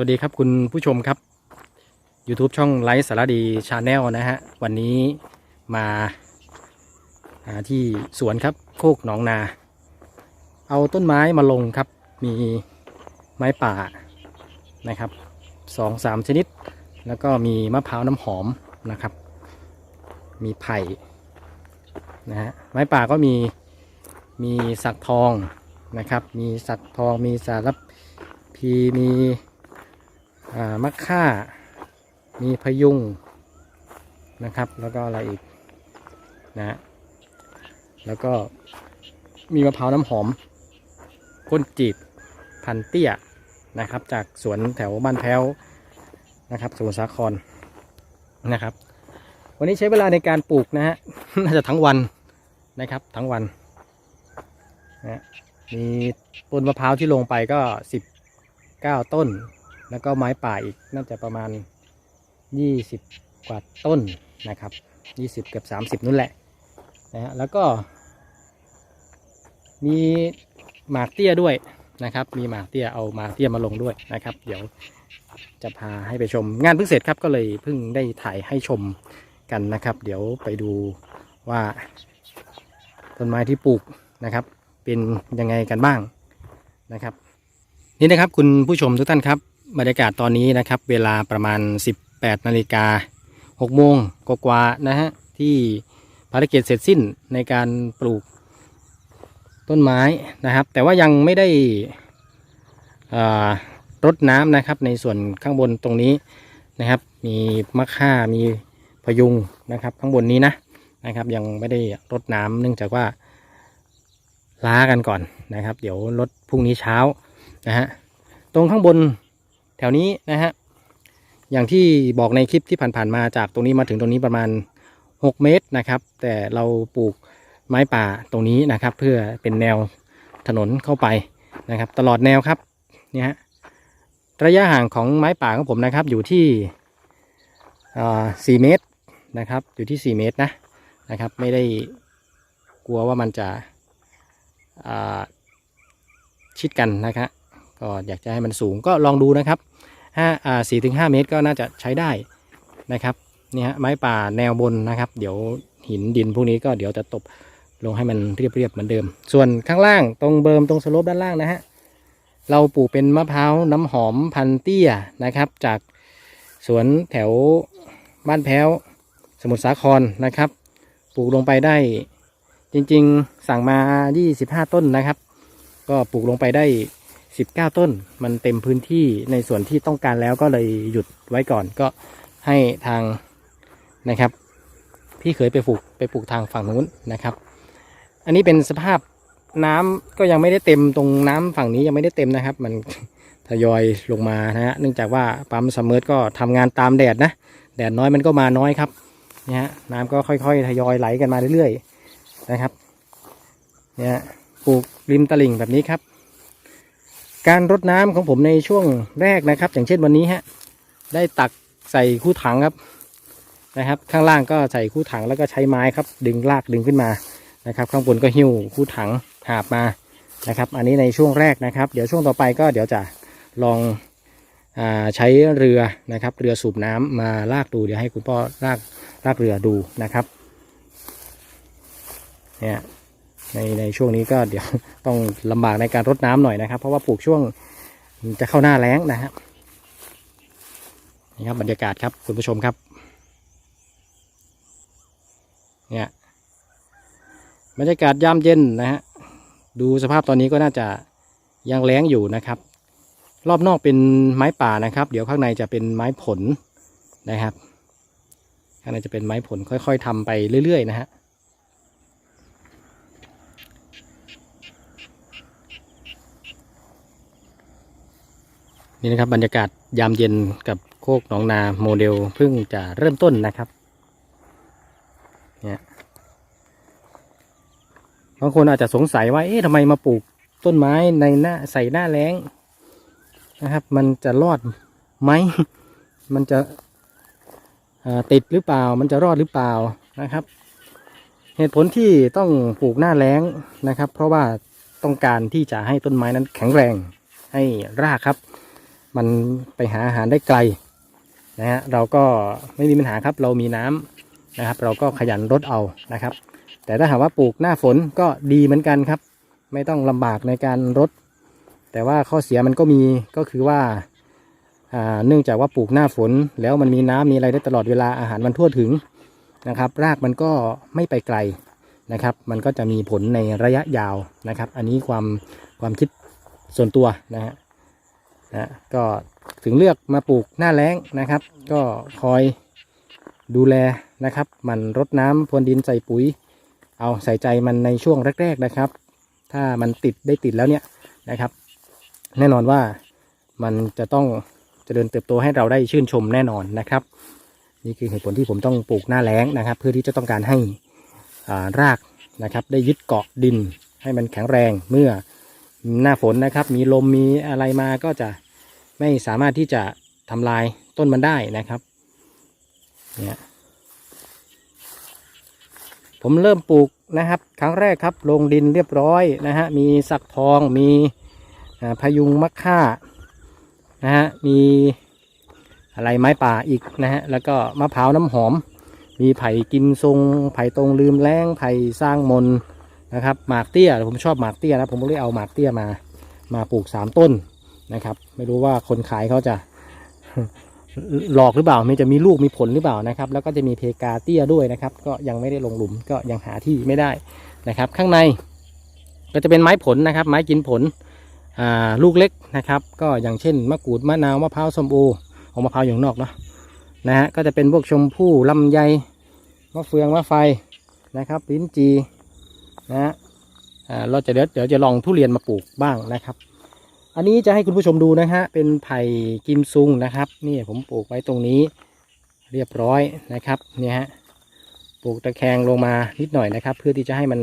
วัสดีครับคุณผู้ชมครับ YouTube ช่องไลฟ์สารดีชาแนลนะฮะ วันนี้มาาที่สวนครับโคกหนองนา เอาต้นไม้มาลงครับ มีไม้ป่านะครับสองสามชนิด แล้วก็มีมะพร้าวน้ำหอมนะครับ มีไผ่นะฮะไม้ป่าก็มีมีสักทองนะครับ มีสักทองมีสารพีมี มะค่า มีพยุงนะครับ แล้วก็อะไรอีกนะแล้วก็มีมะพร้าวน้ำหอมก้นจีบพันเตี้ยนะครับ จากสวนแถวบ้านแพ้วนะครับสมุทรสาครนะครับ วันนี้ใช้เวลาในการปลูกนะฮะน่าจะทั้งวันนะครับทั้งวันนะมีต้นมะพร้าวที่ลงไปก็สิบเก้าต้น แล้วก็ไม้ป่าอีกน่าจะประมาณยี่สิบกว่าต้นนะครับยี่สิบเกือบสามสิบนู่นแหละนะฮะแล้วก็ มีหมากเตี้ยด้วยนะครับ มีหมากเตี้ยเอาหมากเตี้ยมาลงด้วยนะครับ เดี๋ยวจะพาให้ไปชมงานเพิ่งเสร็จครับก็เลยเพิ่งได้ถ่ายให้ชมกันนะครับ เดี๋ยวไปดูว่าต้นไม้ที่ปลูกนะครับ เป็นยังไงกันบ้างนะครับ นี่นะครับคุณผู้ชมทุกท่านครับ บรรยากาศตอนนี้นะครับ เวลาประมาณ 18นาฬิกา6โมงกว่าๆนะฮะ ที่ภารกิจเสร็จสิ้นในการปลูกต้นไม้นะครับ แต่ว่ายังไม่ได้รดน้ำนะครับ ในส่วนข้างบนตรงนี้นะครับ มีมะค่ามีพยุงนะครับ ข้างบนนี้นะนะครับ ยังไม่ได้รดน้ำเนื่องจากว่าล้ากันก่อนนะครับ เดี๋ยวรดพรุ่งนี้เช้านะฮะตรงข้างบน แถวนี้นะฮะอย่างที่บอกในคลิปที่ผ่านๆมาจากตรงนี้มาถึงตรงนี้ประมาณ 6 เมตรนะครับ แต่เราปลูกไม้ป่าตรงนี้นะครับ เพื่อเป็นแนวถนนเข้าไปนะครับ ตลอดแนวครับเนี่ยฮะระยะห่างของไม้ป่าของผมนะครับ อยู่ที่สี่เมตรนะครับ อยู่ที่ 4 เมตรนะนะครับ ไม่ได้กลัวว่ามันจะชิดกันนะครับก็อยากจะให้มันสูงก็ลองดูนะครับ ห้าอ่าสี่ถึงห้าเมตรก็น่าจะใช้ได้นะครับนี่ฮะไม้ป่าแนวบนนะครับ เดี๋ยวหินดินพวกนี้ก็เดี๋ยวจะตบลงให้มันเรียบๆเหมือนเดิม ส่วนข้างล่างตรงเบิร์มตรงสโลปด้านล่างนะฮะเราปลูกเป็นมะพร้าวน้ำหอมพันเตี้ยนะครับ จากสวนแถวบ้านแพ้วสมุทรสาครนะครับ ปลูกลงไปได้จริง ๆ สั่งมา 25 ต้นนะครับ ก็ปลูกลงไปได้ 19 ต้น มันเต็มพื้นที่ในส่วนที่ต้องการแล้วก็เลยหยุดไว้ก่อน ก็ให้ทางนะครับ พี่เคยไปปลูกไปปลูกทางฝั่งนู้นนะครับ อันนี้เป็นสภาพน้ำก็ยังไม่ได้เต็มตรงน้ำฝั่งนี้ยังไม่ได้เต็มนะครับ มันทยอยลงมานะฮะเนื่องจากว่าปั๊มซัมเมอร์ก็ทำงานตามแดดนะแดดน้อยมันก็มาน้อยครับเนี่ยฮะน้ำก็ค่อยๆทยอยไหลกันมาเรื่อยๆนะครับเนี่ยปลูกริมตลิ่งแบบนี้ครับ การรดน้ำของผมในช่วงแรกนะครับ อย่างเช่นวันนี้ฮะได้ตักใส่คู่ถังครับนะครับ ข้างล่างก็ใส่คู่ถังแล้วก็ใช้ไม้ครับ ดึงลากดึงขึ้นมานะครับ ข้างบนก็หิ้วคู่ถังหาบมานะครับ อันนี้ในช่วงแรกนะครับ เดี๋ยวช่วงต่อไปก็เดี๋ยวจะลองอใช้เรือนะครับ เรือสูบน้ำมาลากดูเดี๋ยวให้คุณพ่อลากลากเรือดูนะครับเนี่ย ในในช่วงนี้ก็เดี๋ยวต้องลำบากในการรดน้ำหน่อยนะครับ เพราะว่าปลูกช่วงจะเข้าหน้าแล้งนะครับนี่ครับบรรยากาศครับคุณผู้ชมครับ เนี่ยบรรยากาศยามเย็นนะฮะดูสภาพตอนนี้ก็น่าจะยังแล้งอยู่นะครับ รอบนอกเป็นไม้ป่านะครับ เดี๋ยวข้างในจะเป็นไม้ผลนะครับ ข้างในจะเป็นไม้ผลค่อย ๆทำไปเรื่อยๆนะฮะ นี่นะครับบรรยากาศยามเย็นกับโคกหนองนาโมเดลเพิ่งจะเริ่มต้นนะครับเนี่ยบางคนอาจจะสงสัยว่าเอ๊ะทำไมมาปลูกต้นไม้ในหน้าใส่หน้าแล้งนะครับ มันจะรอดไหมมันจะติดหรือเปล่า มันจะรอดหรือเปล่านะครับ เหตุผลที่ต้องปลูกหน้าแล้งนะครับ เพราะว่าต้องการที่จะให้ต้นไม้นั้นแข็งแรงให้รากครับ มันไปหาอาหารได้ไกลนะฮะเราก็ไม่มีปัญหาครับเรามีน้ำนะครับ เราก็ขยันรดเอานะครับ แต่ถ้าหากว่าปลูกหน้าฝนก็ดีเหมือนกันครับ ไม่ต้องลำบากในการรด แต่ว่าข้อเสียมันก็มีก็คือว่าเนื่องจากว่าปลูกหน้าฝนแล้วมันมีน้ำมีอะไรได้ตลอดเวลาอาหารมันทั่วถึงนะครับ รากมันก็ไม่ไปไกลนะครับ มันก็จะมีผลในระยะยาวนะครับ อันนี้ความความคิดส่วนตัวนะฮะ นะก็ถึงเลือกมาปลูกหน้าแล้งนะครับ ก็คอยดูแลนะครับ มันรดน้ำพรวนดินใส่ปุ๋ย เอาใส่ใจมันในช่วงแรก ๆนะครับ ถ้ามันติดได้ติดแล้วเนี่ยนะครับ แน่นอนว่ามันจะต้องจเจริญเติบโตให้เราได้ชื่นชมแน่นอนนะครับ นี่คือเหตุผลที่ผมต้องปลูกหน้าแล้งนะครับ เพื่อที่จะต้องการให้ารากนะครับ ได้ยึดเกาะดินให้มันแข็งแรงเมื่อ หน้าฝนนะครับ มีลมมีอะไรมาก็จะไม่สามารถที่จะทำลายต้นมันได้นะครับเนี่ยผมเริ่มปลูกนะครับ ครั้งแรกครับลงดินเรียบร้อยนะฮะมีสักทองมีอ่าพยุงมะค่านะฮะมีอะไรไม้ป่าอีกนะฮะแล้วก็มะพร้าวน้ำหอม มีไผ่กิมทรงไผ่ตรงลืมแรงไผ่สร้างมน นะครับหมากเตี้ยผมชอบหมากเตี้ยนะผมก็เลยเอาหมากเตี้ยมา มาปลูกสามต้นนะครับ ไม่รู้ว่าคนขายเขาจะหลอกหรือเปล่ามันจะมีลูกมีผลหรือเปล่านะครับ แล้วก็จะมีเพกาเตี้ยด้วยนะครับ ก็ยังไม่ได้ลงหลุมก็ยังหาที่ไม่ได้นะครับ ข้างในก็จะเป็นไม้ผลนะครับ ไม้กินผลลูกเล็กนะครับ ก็อย่างเช่นมะกรูดมะนาวมะพร้าวส้มโอของมะพร้าวอย่างนอกเนาะนะฮะก็จะเป็นพวกชมพู่ลำไยมะเฟืองมะไฟนะครับลิ้นจี นะฮะอ่าเราจะเดี๋ยวเดี๋ยวจะลองทุเรียนมาปลูกบ้างนะครับ อันนี้จะให้คุณผู้ชมดูนะฮะเป็นไผ่กิมซุงนะครับนี่ผมปลูกไว้ตรงนี้เรียบร้อยนะครับเนี่ยฮะปลูกตะแคงลงมานิดหน่อยนะครับ เพื่อที่จะให้มัน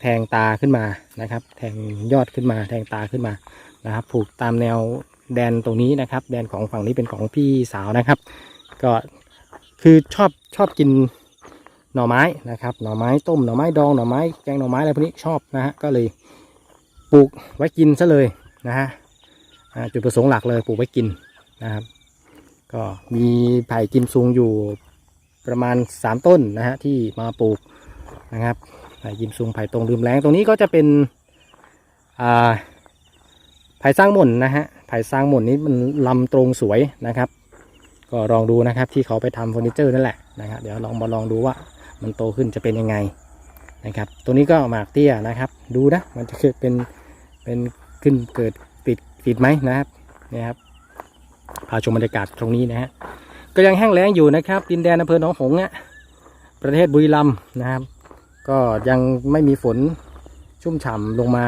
แทงตาขึ้นมานะครับ แทงยอดขึ้นมาแทงตาขึ้นมานะครับปลูกตามแนวแดนตรงนี้นะครับ แดนของฝั่งนี้เป็นของพี่สาวนะครับ ก็คือชอบชอบกิน หน่อไม้นะครับหน่อไม้ต้มหน่อไม้ดองหน่อไม้แกงหน่อไม้อะไรพวกนี้ชอบนะฮะก็เลยปลูกไว้กินซะเลยนะฮะจุดประสงค์หลักเลยปลูกไว้กินนะครับ ก็มีไผ่กิมซุงอยู่ประมาณ 3 ต้นนะฮะที่มาปลูกนะครับไผ่กิมซุงไผ่ตรงลืมแรงตรงนี้ก็จะเป็นอ่าไผ่สร้างหม่นนะฮะไผ่สร้างหม่นนี้มันลำตรงสวยนะครับ ก็ลองดูนะครับที่เขาไปทำเฟอร์นิเจอร์นั่นแหละนะครับเดี๋ยวลองมาลองดูว่า มันโตขึ้นจะเป็นยังไงนะครับ ตัวนี้ก็หมากเตี้ยนะครับ ดูนะมันจะเกิดเป็นเป็นขึ้นเกิดติดติดไหมนะครับนี่ครับพาชมบรรยากาศตรงนี้นะฮะก็ยังแห้งแล้งอยู่นะครับ ดินแดนอำเภอหนองหงส์อะประเทศบุรีรัมย์นะครับ ก็ยังไม่มีฝนชุ่มฉ่ำลงมา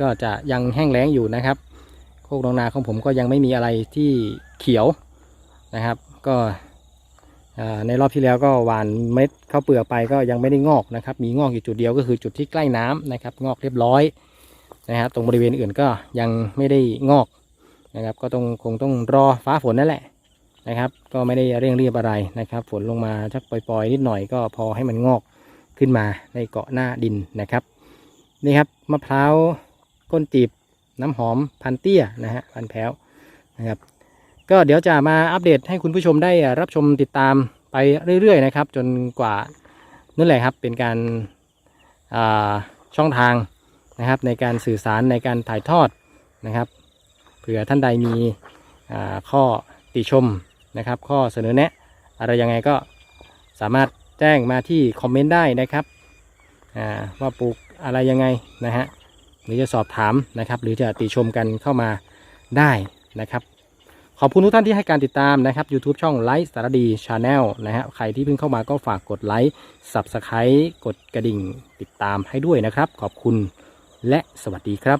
ก็จะยังแห้งแล้งอยู่นะครับโคกนองนาของผมก็ยังไม่มีอะไรที่เขียวนะครับ ก็ ในรอบที่แล้วก็หวานเม็ดข้าวเปลือกไปก็ยังไม่ได้งอกนะครับ มีงอกอยู่จุดเดียวก็คือจุดที่ใกล้น้ำนะครับ งอกเรียบร้อยนะฮะตรงบริเวณอื่นก็ยังไม่ได้งอกนะครับ ก็ต้องคงต้องรอฟ้าฝนนั่นแหละนะครับ ก็ไม่ได้เร่งรีบอะไรนะครับ ฝนลงมาชักปล่อยๆนิดหน่อยก็พอให้มันงอกขึ้นมาในเกาะหน้าดินนะครับนี่ครับมะพร้าวก้นจีบน้ำหอมพันเตี้ยนะฮะพันแพ้วนะครับ ก็เดี๋ยวจะมาอัปเดตให้คุณผู้ชมได้รับชมติดตามไปเรื่อยๆนะครับ จนกว่านั่นแหละครับเป็นการาช่องทางนะครับ ในการสื่อสารในการถ่ายทอดนะครับเผื่อท่านใดมีข้อติชมนะครับ ข้อเสนอแนะ อะไรยังไงก็สามารถแจ้งมาที่คอมเมนต์ได้นะครับว่าปลูกอะไรยังไงนะฮะหรือจะสอบถามนะครับ หรือจะติชมกันเข้ามาได้นะครับ ขอบคุณทุกท่านที่ให้การติดตามนะครับ YouTube ช่องไลฟ์สารดีชาแนลนะฮะใครที่เพิ่งเข้ามาก็ฝากกดไลค์ s u b สไครต์กดกระดิ่งติดตามให้ด้วยนะครับ ขอบคุณและสวัสดีครับ